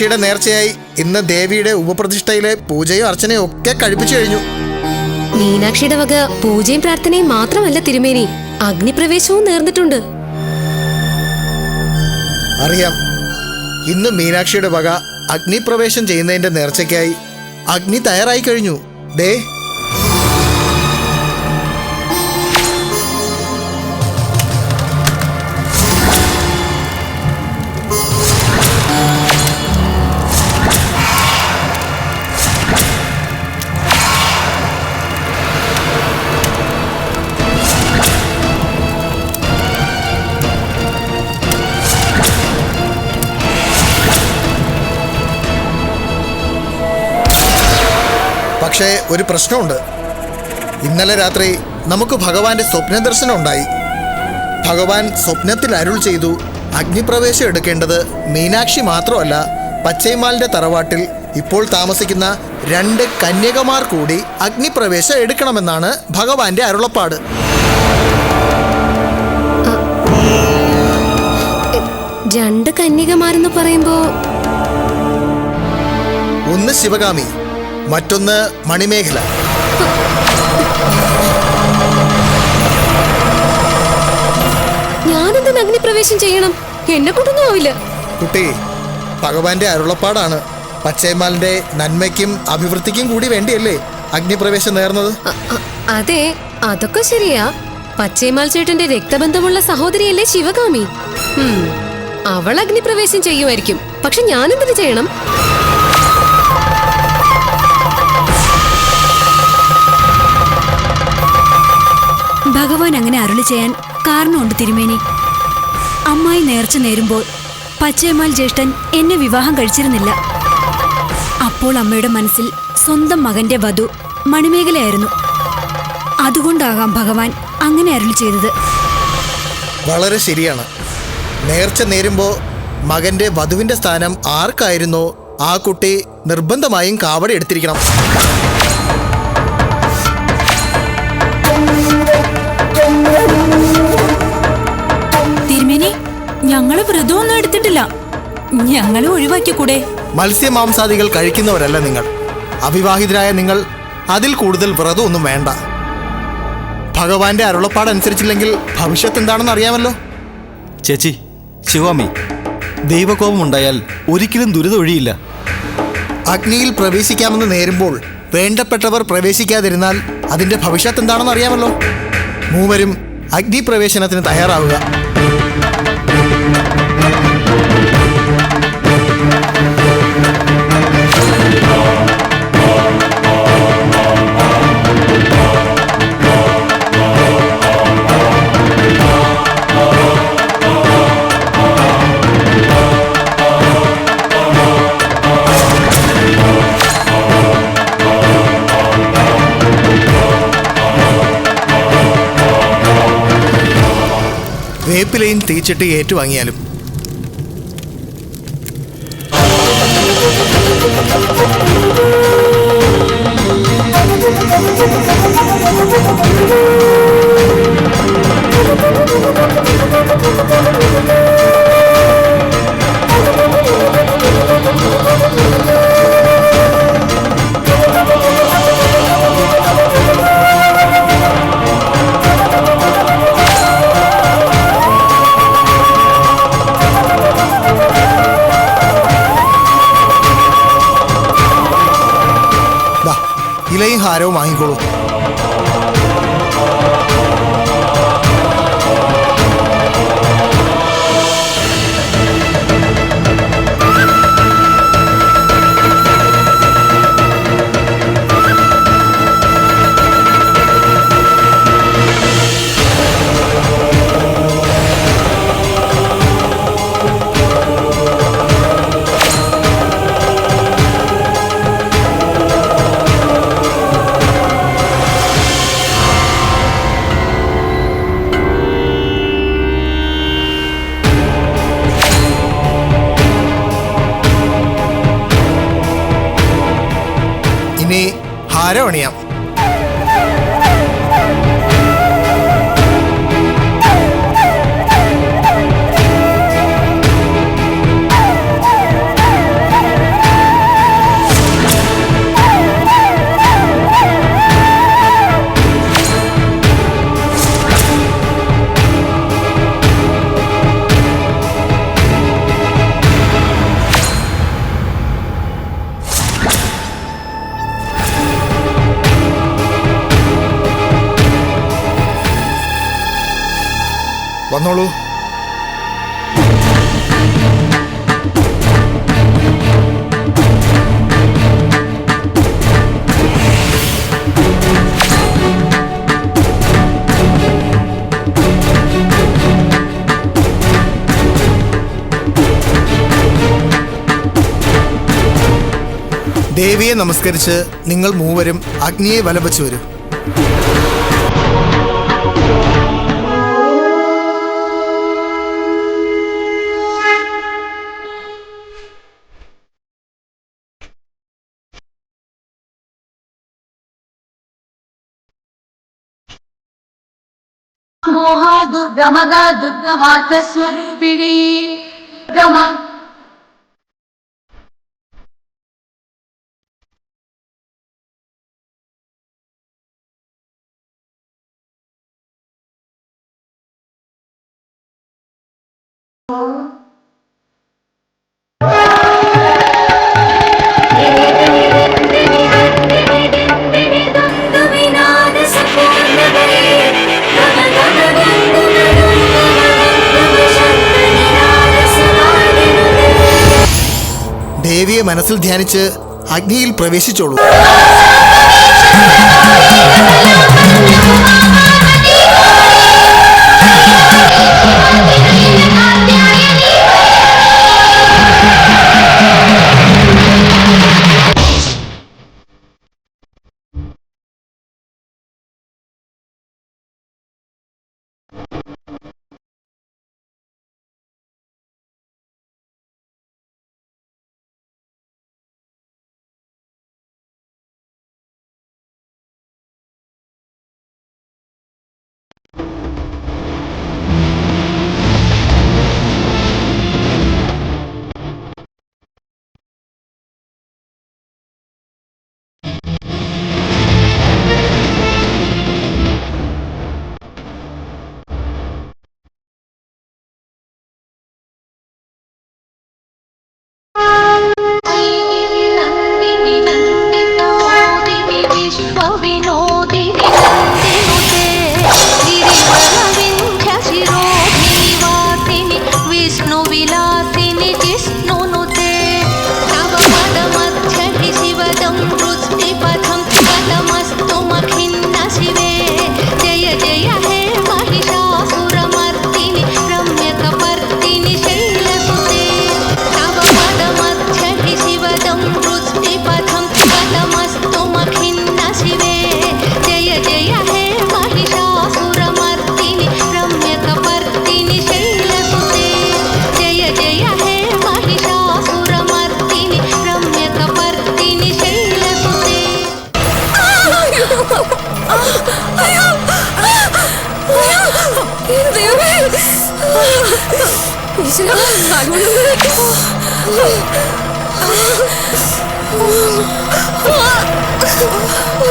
മീനാക്ഷിയുടെ നേർച്ചയായി ഇന്ന് ദേവിയുടെ ഉപപ്രതിഷ്ഠയിലെ പൂജയും അർച്ചനയും ഒക്കെ കഴിപ്പിച്ചു കഴിഞ്ഞു. മീനാക്ഷിയുടെ വക പൂജയും പ്രാർത്ഥനയും മാത്രമല്ല തിരുമേനി. അഗ്നിപ്രവേശവും നേർന്നിട്ടുണ്ട്. അറിയാം. ഇന്ന് മീനാക്ഷിയുടെ വക അഗ്നിപ്രവേശം ചെയ്യുന്നതിന്റെ നേർച്ചയ്ക്കായി അഗ്നി തയ്യാറായി കഴിഞ്ഞു. ദേ പക്ഷേ ഒരു പ്രശ്നമുണ്ട്. ഇന്നലെ രാത്രി നമുക്ക് ഭഗവാന്റെ സ്വപ്ന ദർശനം ഉണ്ടായി ഭഗവാൻ സ്വപ്നത്തിൽ അരുൾ ചെയ്തു അഗ്നിപ്രവേശം എടുക്കേണ്ടത് മീനാക്ഷി മാത്രമല്ല പച്ചൈമാലിന്റെ തറവാട്ടിൽ ഇപ്പോൾ താമസിക്കുന്ന രണ്ട് കന്യകമാർ കൂടി അഗ്നിപ്രവേശം എടുക്കണമെന്നാണ് ഭഗവാന്റെ അരുളപ്പാട്. രണ്ട് കന്യകമാരെന്ന് പറയുമ്പോ ഒന്ന് ശിവകാമി മറ്റൊന്ന് മണിമേഖല. ഞാനെന്തിന് അഗ്നിപ്രവേശം ചെയ്യണം? എന്നെ കൊണ്ടൊന്നും ആവില്ല. കുട്ടി ഭഗവാന്റെ അരുളപ്പാടാണ്. പച്ചൈമാലിന്റെ നന്മയ്ക്കും അഭിവൃദ്ധിക്കും കൂടി വേണ്ടിയല്ലേ അഗ്നിപ്രവേശം നേർന്നത്? അതെ അതൊക്കെ ശരിയാ. പച്ചേമാൽ ചേട്ടന്റെ രക്തബന്ധമുള്ള സഹോദരിയല്ലേ ശിവകാമി? അവൾ അഗ്നിപ്രവേശം ചെയ്യുമായിരിക്കും. പക്ഷെ ഞാനെന്തിനു ചെയ്യണം? അങ്ങനെ അരുളി ചെയ്യാൻ കാരണമുണ്ട് തിരുമേനി. അമ്മായി നേർച്ച നേരുമ്പോൾ പച്ചയമാൽ ജ്യേഷ്ഠൻ എന്നെ വിവാഹം കഴിച്ചിരുന്നില്ല. അപ്പോൾ അമ്മയുടെ മനസ്സിൽ സ്വന്തം മകന്റെ വധു മണിമേഖലയായിരുന്നു. അതുകൊണ്ടാകാം ഭഗവാൻ അങ്ങനെ അരുളി ചെയ്തത്. വളരെ ശരിയാണ്. നേർച്ച നേരുമ്പോൾ മകന്റെ വധുവിന്റെ സ്ഥാനം ആർക്കായിരുന്നോ? ആ കുട്ടി നിർബന്ധമായും കാവടി എടുത്തിരിക്കണം. ഞങ്ങൾ വ്രതമൊന്നും എടുത്തിട്ടില്ല. ഞങ്ങളെ ഒഴിവാക്കിക്കൂടെ? മത്സ്യമാംസാദികൾ കഴിക്കുന്നവരല്ല നിങ്ങൾ. അവിവാഹിതരായ നിങ്ങൾ അതിൽ കൂടുതൽ വ്രതമൊന്നും വേണ്ട. ഭഗവാന്റെ അരുളപ്പാട് അനുസരിച്ചില്ലെങ്കിൽ ഭവിഷ്യത്ത് എന്താണെന്ന് അറിയാമല്ലോ. ചേച്ചി ശിവാമി ദൈവകോപമുണ്ടായാൽ ഒരിക്കലും ദുരിതമൊഴിയില്ല. അഗ്നിയിൽ പ്രവേശിക്കാമെന്ന് നേരുമ്പോൾ വേണ്ടപ്പെട്ടവർ പ്രവേശിക്കാതിരുന്നാൽ അതിന്റെ ഭവിഷ്യത്ത് എന്താണെന്ന് അറിയാമല്ലോ. മൂവരും അഗ്നിപ്രവേശനത്തിന് തയ്യാറാവുക. വേപ്പിലയും തീച്ചിട്ട് ഏറ്റുവാങ്ങിയാലും. ദാ ഇലയും ഹാരവും വാങ്ങിക്കോളൂ ഇനി വന്നോളൂ. ദേവിയെ നമസ്കരിച്ച് നിങ്ങൾ മൂവരും അഗ്നിയെ വലവച്ച് വരും. దుర్గమగా దుర్గమాత్మస్వరూపిణి దుర్గమ Oh. മനസ്സിൽ ധ്യാനിച്ച് അഗ്നിയിൽ പ്രവേശിച്ചോളൂ.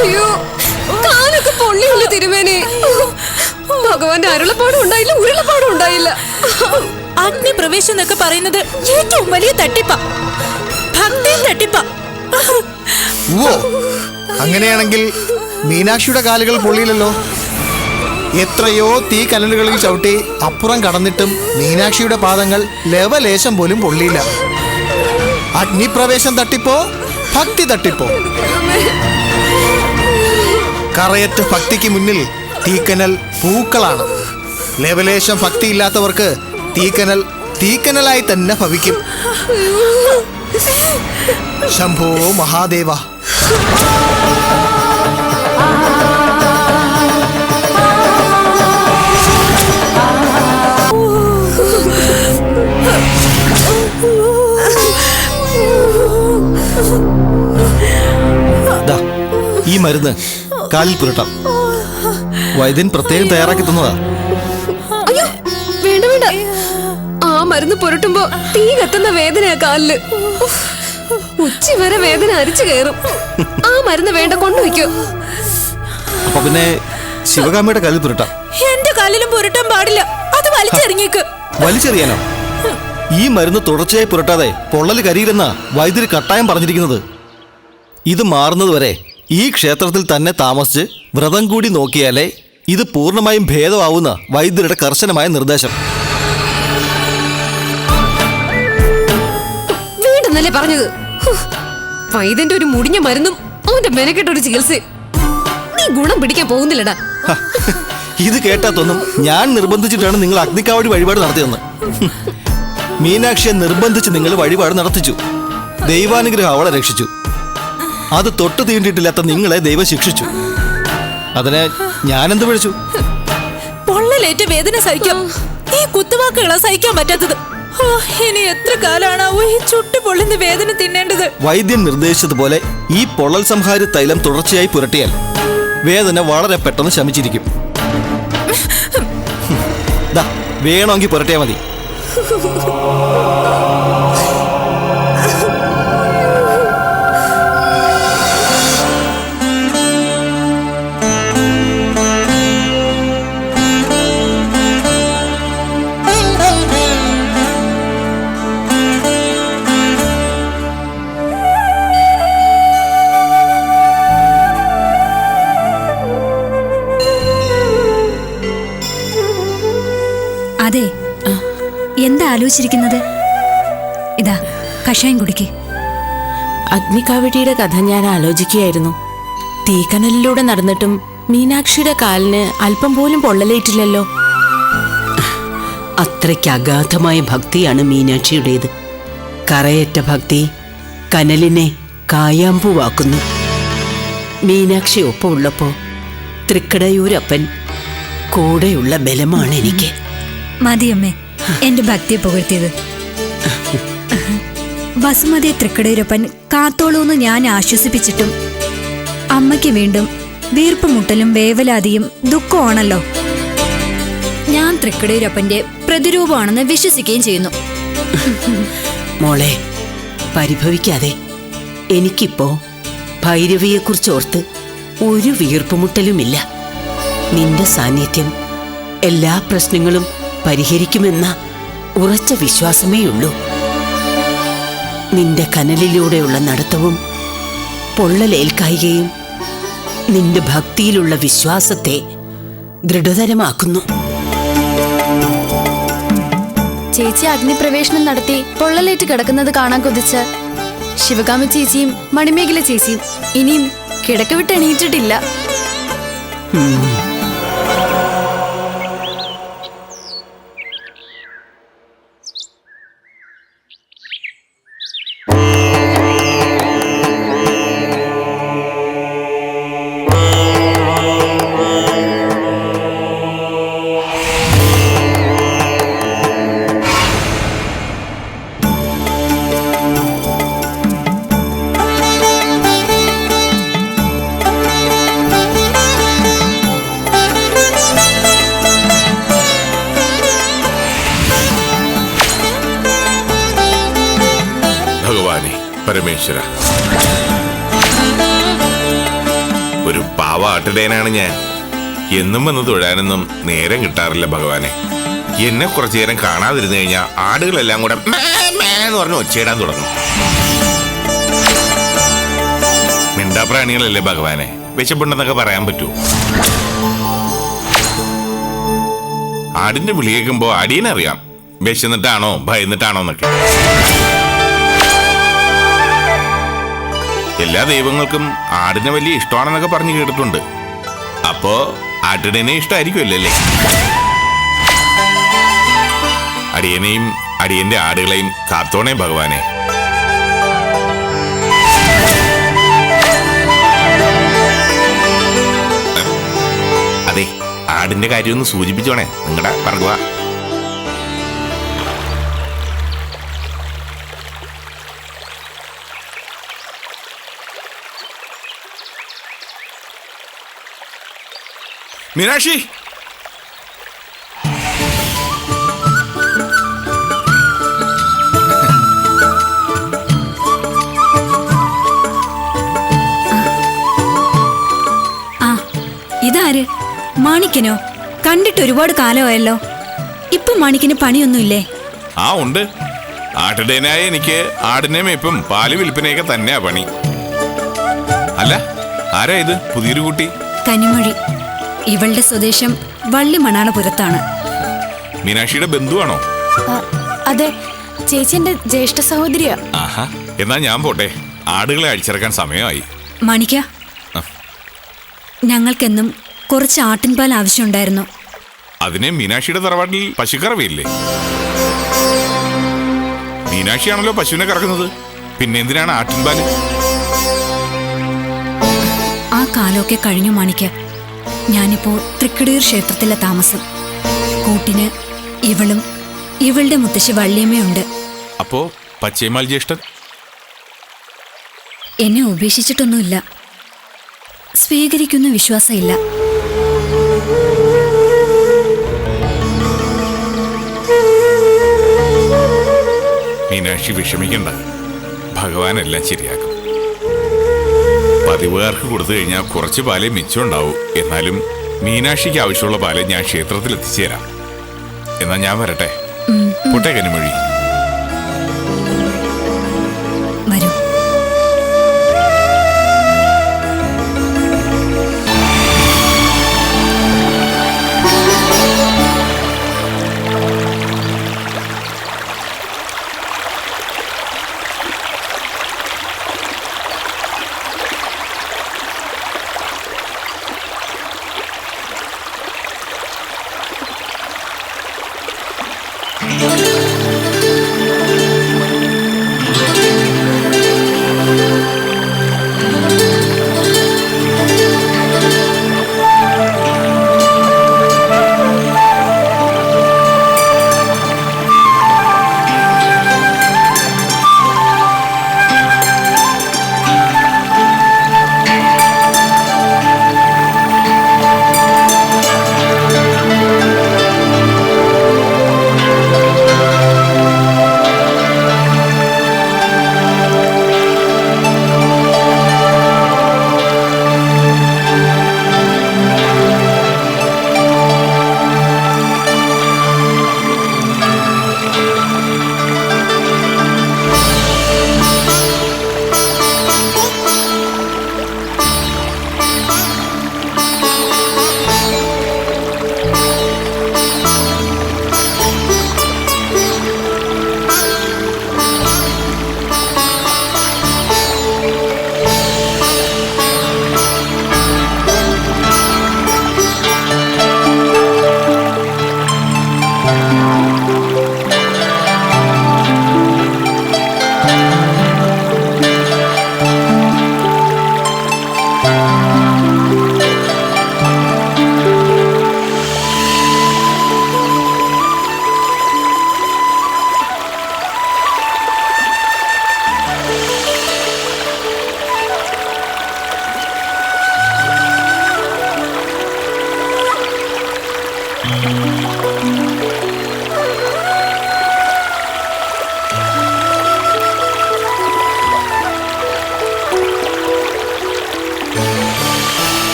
അയ്യോ കാലൊക്കെ പൊള്ളിയുള്ളു തിരുമേനി. ഭഗവാന്റെ അരുളപ്പാടും ഉണ്ടായില്ല ഉരുളപ്പാടും ഉണ്ടായില്ല. അഗ്നി പ്രവേശം എന്നൊക്കെ പറയുന്നത് ഏറ്റവും വലിയ തട്ടിപ്പ. ഭക്തിയും തട്ടിപ്പ. അങ്ങനെയാണെങ്കിൽ മീനാക്ഷിയുടെ കാലുകൾ പൊള്ളിയില്ലല്ലോ. എത്രയോ തീ കനലുകളിൽ ചവിട്ടി അപ്പുറം കടന്നിട്ടും മീനാക്ഷിയുടെ പാദങ്ങൾ ലവലേശം പോലും പൊള്ളിയില്ല. അഗ്നിപ്രവേശം തട്ടിപ്പോ? ഭക്തി തട്ടിപ്പോ? കറയറ്റ് ഭക്തിക്ക് മുന്നിൽ തീക്കനൽ പൂക്കളാണ്. ലവലേശം ഭക്തിയില്ലാത്തവർക്ക് തീക്കനൽ തീക്കനലായി തന്നെ ഭവിക്കും. ശംഭോ മഹാദേവ. ഈ മരുന്ന് കാലിൽ പുരട്ടാം. വൈദ്യൻ പ്രത്യേകം തയ്യാറാക്കി തന്നതാ. അയ്യോ വേണ്ട വേണ്ട. ആ മരുന്ന് പുരട്ടുമ്പോ തീ കത്തുന്ന വേദനയാ കാലിൽ. ഉച്ച വരെ വേദന അരിച്ചു കയറും. ആ മരുന്ന് വേണ്ട കൊണ്ടുവയ്ക്കോ. അപ്പൊ പിന്നെ ശിവകാമിയുടെ കാലിൽ പുരട്ടാം. എന്റെ കാലിലും പുരട്ടാൻ പാടില്ല. അത് വലിച്ചെറിഞ്ഞേക്ക്. വലിച്ചെറിയാനോ? ഈ മരുന്ന് തുടർച്ചയായി പുരട്ടാതെ പൊള്ളൽ കരിയിലെന്നാ വൈദ്യുതി കട്ടായം പറഞ്ഞിരിക്കുന്നത്. ഇത് മാറുന്നതുവരെ ഈ ക്ഷേത്രത്തിൽ തന്നെ താമസിച്ച് വ്രതം കൂടി നോക്കിയാലേ ഇത് പൂർണമായും ഭേദമാവുന്ന വൈദ്യരുടെ കർശനമായ നിർദ്ദേശം. വീണ്ടെന്നല്ലേ പറഞ്ഞത്? വൈദ്യന്റെ ഒരു മുടിഞ്ഞ മരുന്നും അവന്റെ മെനക്കെട്ട ഒരു ചികിത്സയും നീ ഗുണം പിടിക്കാൻ പോകുന്നില്ലടാ. ഇത് കേട്ടാത്തൊന്നും ഞാൻ നിർബന്ധിച്ചിട്ടാണ് നിങ്ങൾ അഗ്നിക്കാവടി വഴിപാട് നടത്തിയെന്ന്. മീനാക്ഷിയെ നിർബന്ധിച്ച് നിങ്ങൾ വഴിപാട് നടത്തിച്ചു. ദൈവാനുഗ്രഹം അവളെ രക്ഷിച്ചു. അത് തൊട്ട് തീണ്ടിയിട്ടില്ലാത്ത നിങ്ങളെ ദൈവം ശിക്ഷിച്ചു. അതിനെ ഞാനെന്ത് വിളിച്ചു? പൊള്ളലേറ്റ വേദന സഹിക്കാം. ഈ കുത്തുവാക്കുകളാ സഹിക്കാൻ പറ്റാത്തത്. ഓ, ഇനി എത്ര കാലാണാവോ ഈ ചുട്ടു പൊള്ളുന്ന വേദന തിന്നേണ്ടത്? വൈദ്യൻ നിർദ്ദേശിച്ചതുപോലെ ഈ പൊള്ളൽ സംഹാര തൈലം തുടർച്ചയായി പുരട്ടിയാൽ വേദന വളരെ പെട്ടെന്ന് ശമിച്ചിരിക്കും. ദാ, വേണമെങ്കിൽ പുരട്ടിയാൽ മതി. അതെ. എന്താ ആലോചിച്ചിരിക്കുന്നത്? ഇതാ കഷായം കുടിക്ക്. അഗ്നികാവടിയുടെ കഥ ഞാൻ ആലോചിക്കുകയായിരുന്നു. തീക്കനലിലൂടെ നടന്നിട്ടും മീനാക്ഷിയുടെ കാലിന് അല്പം പോലും പൊള്ളലേറ്റില്ലല്ലോ. അത്രയ്ക്ക് അഗാധമായ ഭക്തിയാണ് മീനാക്ഷിയുടേത്. കറയറ്റ ഭക്തി കനലിനെ കായാമ്പുവാക്കുന്നു. മീനാക്ഷി ഒപ്പമുള്ളപ്പോ തൃക്കടയൂരപ്പൻ കൂടെയുള്ള ബലമാണ് എനിക്ക് മതിയമ്മേ എന്റെ ഭക്തിയെ പുകഴ്ത്തിയത്. വസുമതിയെ തൃക്കടയൂരപ്പൻ കാത്തോളൂന്ന് ഞാൻ ആശ്വസിപ്പിച്ചിട്ടും അമ്മയ്ക്ക് വീണ്ടും വീർപ്പുമുട്ടലും വേവലാതിയും ദുഃഖമാണല്ലോ ഞാൻ തൃക്കടയൂരപ്പന്റെ പ്രതിരൂപമാണെന്ന് വിശ്വസിക്കുകയും ചെയ്യുന്നു. മോളെ പരിഭവിക്കാതെ എനിക്കിപ്പോ ഭൈരവിയെക്കുറിച്ചോർത്ത് ഒരു വീർപ്പുമുട്ടലുമില്ല. നിന്റെ സാന്നിധ്യം എല്ലാ പ്രശ്നങ്ങളും പരിഹരിക്കുമെന്ന ഉറച്ച വിശ്വാസമേ ഉള്ളൂ നിന്റെ കനലിലൂടെയുള്ള നടത്തവും പൊള്ളലേൽക്കായികയും നിന്റെ ഭക്തിയിലുള്ള വിശ്വാസത്തെ ദൃഢതരമാക്കുന്നു. ചേച്ചി അഗ്നിപ്രവേശനം നടത്തി പൊള്ളലേറ്റ് കിടക്കുന്നത് കാണാൻ കൊതിച്ച് ശിവകാമ ചേച്ചിയും മണിമേഖല ചേച്ചിയും ഇനിയും കിടക്ക വിട്ട് എണീറ്റിട്ടില്ല പരമേശ്വര. ഒരു പാവ ആട്ടിടയനാണ് ഞാൻ. എന്നും വന്ന് തൊഴാനൊന്നും നേരം കിട്ടാറില്ല ഭഗവാനെ. എന്നെ കുറച്ചു നേരം കാണാതിരുന്നു കഴിഞ്ഞാൽ ആടുകളെല്ലാം കൂടെ എന്ന് പറഞ്ഞ് ഒച്ചയിടാൻ തുടങ്ങും. മിണ്ടാപ്രാണികളല്ലേ ഭഗവാനെ? വിശപ്പുണ്ടെന്നൊക്കെ പറയാൻ പറ്റുമോ ആടിന്റെ വിളി കേൾക്കുമ്പോ അടിയനറിയാം. വിശന്നിട്ടാണോ ഭയന്നിട്ടാണോ എന്നൊക്കെ. എല്ലാ ദൈവങ്ങൾക്കും ആടിനെ വലിയ ഇഷ്ടമാണെന്നൊക്കെ പറഞ്ഞു കേട്ടിട്ടുണ്ട്. അപ്പോ ആട്ടിടനെ ഇഷ്ടമായിരിക്കുമല്ലോ അല്ലേ അടിയനെയും അടിയന്റെ ആടുകളെയും കാത്തോണേ ഭഗവാനെ. അതെ ആടിന്റെ കാര്യം ഒന്ന് സൂചിപ്പിച്ചോണേ. നിങ്ങളുടെ പറയുക മീനാക്ഷി? ആ ഇതാര്? മാണിക്കനോ? കണ്ടിട്ട് ഒരുപാട് കാലമായല്ലോ. ഇപ്പൊ മാണിക്കന് പണിയൊന്നുമില്ലേ? ആ ഉണ്ട്. ആട്ടിടേനായ എനിക്ക് ആടിനെ മേപ്പും പാൽ വിൽപ്പനയൊക്കെ തന്നെയാ പണി. അല്ല ആരാ ഇത്? പുതിയൊരു കുട്ടി. കനിമൊഴി. ഇവളുടെ സ്വദേശം വള്ളിമണാളപുരത്താണ് മീനാക്ഷിയുടെ ബന്ധുവാണോ? അതെ. ചേച്ചി എന്റെ ജ്യേഷ്ഠ സഹോദരിയാ. ആഹാ എന്നാ ഞാൻ പോട്ടെ. ആടുകളെ അടിച്ചിറക്കാൻ സമയമായി. മാണിക്ക ഞങ്ങൾക്കെന്നും കുറച്ച് ആട്ടിൻപാൽ ആവശ്യമുണ്ടായിരുന്നു. അതിനെ മീനാക്ഷിയുടെ തറവാട്ടിൽ പശുക്കറവയില്ലേ? മീനാക്ഷിയാണല്ലോ പശുവിനെ കറക്കുന്നത്. പിന്നെ എന്തിനാണ് ആട്ടിൻപാൽ ആ കാലമൊക്കെ കഴിഞ്ഞു മാണിക്ക. ഞാനിപ്പോ തൃക്കടീർ ക്ഷേത്രത്തിലെ താമസം. കൂട്ടിന് ഇവളും ഇവളുടെ മുത്തശ്ശി വള്ളിയമ്മയുണ്ട്. അപ്പോ പച്ചയമാൽ ജ്യേഷ്ഠൻ? എന്നെ ഉപേക്ഷിച്ചിട്ടൊന്നുമില്ല. സ്വീകരിക്കുന്ന വിശ്വാസമില്ല. മീനാക്ഷി വിഷമിക്കണ്ട. ഭഗവാൻ എല്ലാം ശരിയാക്കും. പതിവുകാർക്ക് കൊടുത്തു കഴിഞ്ഞാൽ കുറച്ച് പാലേ മിച്ചമുണ്ടാവും എന്നാലും മീനാക്ഷിക്ക് ആവശ്യമുള്ള പാൽ ഞാൻ ക്ഷേത്രത്തിൽ എത്തിച്ചേരാം എന്നാ ഞാൻ വരട്ടെ? പൊട്ടെ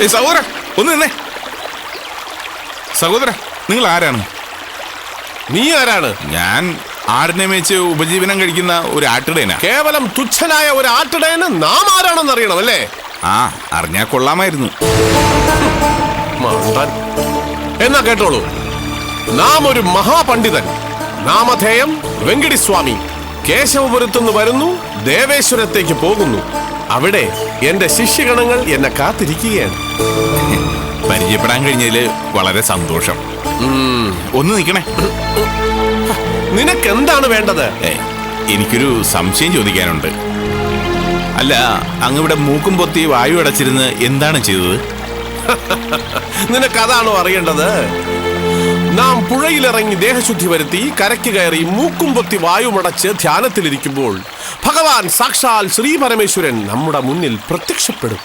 ഏയ് സഹോദര ഒന്ന് നിന്നേ. സഹോദര നിങ്ങൾ ആരാണ്? നീ ആരാണ്? ഞാൻ ആടിനെ മേച്ച് ഉപജീവനം കഴിക്കുന്ന ഒരു ആട്ടിടയനാ കേവലം തുച്ഛനായ ഒരു ആട്ടിടയന് നാം ആരാണെന്ന് അറിയണം അല്ലേ? ആ അറിഞ്ഞാ കൊള്ളാമായിരുന്നു. എന്നാ കേട്ടോളൂ. നാം ഒരു മഹാപണ്ഡിതൻ. നാമധേയം വെങ്കിടിസ്വാമി. കേശവപുരത്തുനിന്ന് വരുന്നു ദേവേശ്വരത്തേക്ക് പോകുന്നു. അവിടെ എന്റെ ശിഷ്യഗണങ്ങൾ എന്നെ കാത്തിരിക്കുകയാണ്. പരിചയപ്പെടാൻ കഴിഞ്ഞതിൽ വളരെ സന്തോഷം. ഒന്ന് നിൽക്കണേ. നിനക്ക് എന്താണ് വേണ്ടത് എനിക്കൊരു സംശയം ചോദിക്കാനുണ്ട്. അല്ല അങ്ങിവിടെ മൂക്കും പൊത്തി വായു അടച്ചിരുന്ന് എന്താണ് ചെയ്തത്? നിനക്കതാണോ അറിയേണ്ടത്? നാം പുഴയിലിറങ്ങി ദേഹശുദ്ധി വരുത്തി കരയ്ക്ക് കയറി മൂക്കും പൊത്തി വായുമടച്ച് ധ്യാനത്തിലിരിക്കുമ്പോൾ ഭഗവാൻ സാക്ഷാൽ ശ്രീ പരമേശ്വരൻ നമ്മുടെ മുന്നിൽ പ്രത്യക്ഷപ്പെടും.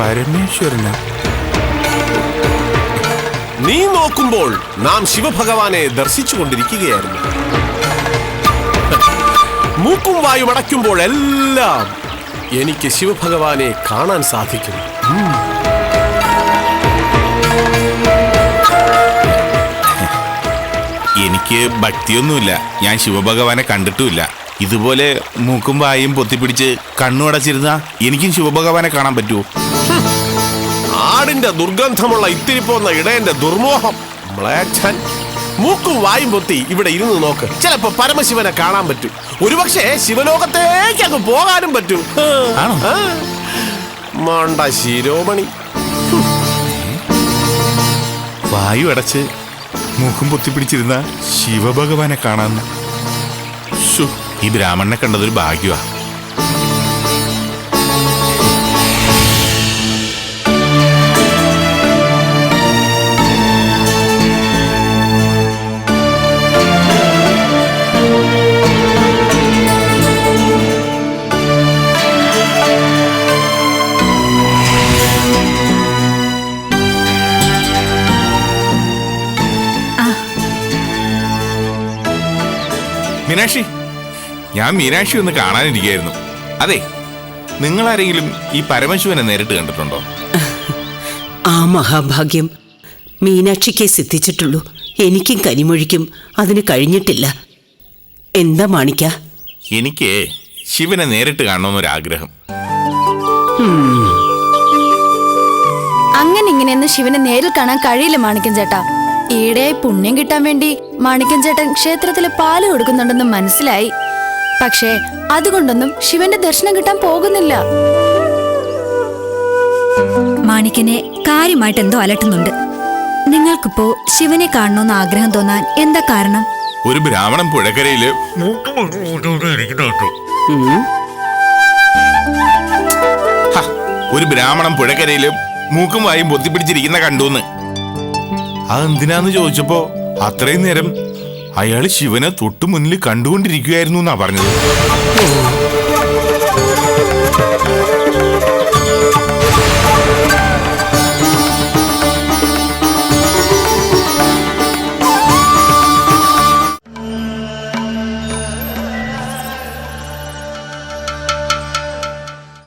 പരമേശ്വരനാ? നീ നോക്കുമ്പോൾ നാം ശിവഭഗവാനെ ദർശിച്ചു കൊണ്ടിരിക്കുകയായിരുന്നു. മൂക്കും വായും അടയ്ക്കുമ്പോൾ എല്ലാം എനിക്ക് ശിവഭഗവാനെ കാണാൻ സാധിക്കും. എനിക്ക് ഭക്തിയൊന്നുമില്ല. ഞാൻ ശിവഭഗവാനെ കണ്ടിട്ടുമില്ല. ഇതുപോലെ മൂക്കും വായും പൊത്തിപ്പിടിച്ച് കണ്ണു അടച്ചിരുന്ന എനിക്കും ശിവഭഗവാനെ കാണാൻ പറ്റുമോ? ആടിന്റെ ദുർഗന്ധമുള്ള ഇത്തിരി പോന്ന ഇടയന്റെ ദുർമോഹം. മ്ലേച്ഛൻ. മൂക്കും വായും പൊത്തി ഇവിടെ ഇരുന്ന് നോക്ക്. ചിലപ്പോ പരമശിവനെ കാണാൻ പറ്റും. ഒരുപക്ഷെ ശിവലോകത്തേക്ക് അങ്ങ് പോകാനും പറ്റും? മണ്ട ശിരോമണി. വായു അടച്ച് മൂക്കും പൊത്തിപ്പിടിച്ചിരുന്ന ശിവഭഗവാനെ കാണാന്ന് ഈ ബ്രാഹ്മണനെ കണ്ടതൊരു ഭാഗ്യമാ മീനാക്ഷി ഞാൻ മീനാക്ഷി ഒന്ന് കാണാനിരിക്കുന്നു അതെ നിങ്ങൾ ആരെങ്കിലും ഈ പരമശിവനെ നേരിട്ട് കണ്ടിട്ടുണ്ടോ? ആ മഹാഭാഗ്യം. മീനാക്ഷിക്കേ സിദ്ധിച്ചിട്ടുള്ളൂ. എനിക്കും കനിമൊഴിക്കും അതിന് കഴിഞ്ഞിട്ടില്ല. എന്താ മാണിക്ക? എനിക്ക് ശിവനെ നേരിട്ട് കാണണമെന്നൊരാഗ്രഹം. അങ്ങനെ ഇങ്ങനെയൊന്നും ശിവനെ നേരിൽ കാണാൻ കഴിയില്ല മാണിക്കം ചേട്ടാ. ഈടെയായി പുണ്യം കിട്ടാൻ വേണ്ടി മാണിക്യം ചേട്ടൻ ക്ഷേത്രത്തിൽ പാൽ കൊടുക്കുന്നുണ്ടെന്ന് മനസ്സിലായി. പക്ഷേ അതുകൊണ്ടൊന്നും ശിവന്റെ ദർശനം കിട്ടാൻ പോകുന്നില്ല. മാണിക്കനെ കാര്യമായിട്ട് എന്തോ അലട്ടുന്നുണ്ട്. നിങ്ങൾക്കിപ്പോ ശിവനെ കാണണമെന്ന് ആഗ്രഹം തോന്നാൻ എന്താ കാരണം? ഒരു ബ്രാഹ്മണൻ പുഴക്കരയിൽ ഒരു ബ്രാഹ്മണൻ പുഴക്കരയിൽ മൂക്കും വായും പൊത്തിപ്പിടിച്ചിരിക്കുന്ന കണ്ടൂന്ന്. അതെന്തിനാന്ന് ചോദിച്ചപ്പോ അത്രയും നേരം അയാൾ ശിവനെ തൊട്ടു മുന്നിൽ കണ്ടുകൊണ്ടിരിക്കുകയായിരുന്നു എന്നാ പറഞ്ഞത്.